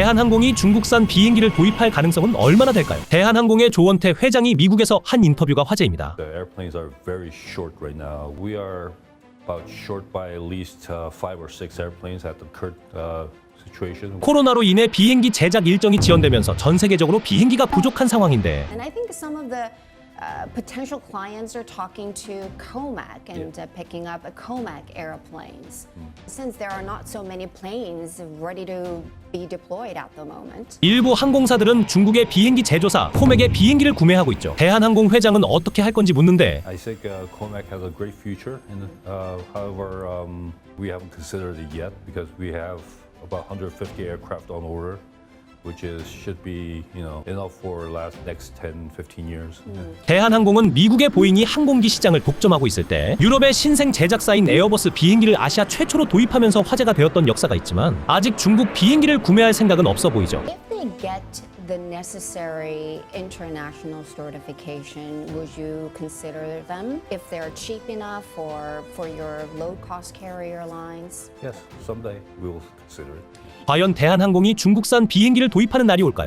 대한항공이 중국산 비행기를 도입할 가능성은 얼마나 될까요? 대한항공의 조원태 회장이 미국에서 한 인터뷰가 화제입니다. The airplanes are very short right now. We are about short by at least uh, five or six airplanes at the current uh, situation. 코로나로 인해 비행기 제작 일정이 지연되면서 전 세계적으로 비행기가 부족한 상황인데 And I think some of the uh, potential clients are talking to Comac and uh, picking up a Comac airplanes. Since there are not so many planes ready to be deployed at the moment. 일부 항공사들은 중국의 비행기 제조사 코맥의 비행기를 구매하고 있죠. 대한항공 회장은 어떻게 할 건지 묻는데 I think uh, Comac has a great future. And uh, however, um, we haven't considered it yet because we have about 150 aircraft on order, which is should be you know enough for last next 10, 15 years. 대한항공은 미국의 보잉이 항공기 시장을 독점하고 있을 때 유럽의 신생 제작사인 에어버스 비행기를 아시아 최초로 도입하면서 화제가 되었던 역사가 있지만 아직 중국 비행기를 구매할 생각은 없어 보이죠. If they get the necessary international certification, would you consider them if they're cheap enough for, for your low cost carrier lines? Yes, someday we will consider it. 과연 대한항공이 중국산 비행기를 도입하는 날이 올까요?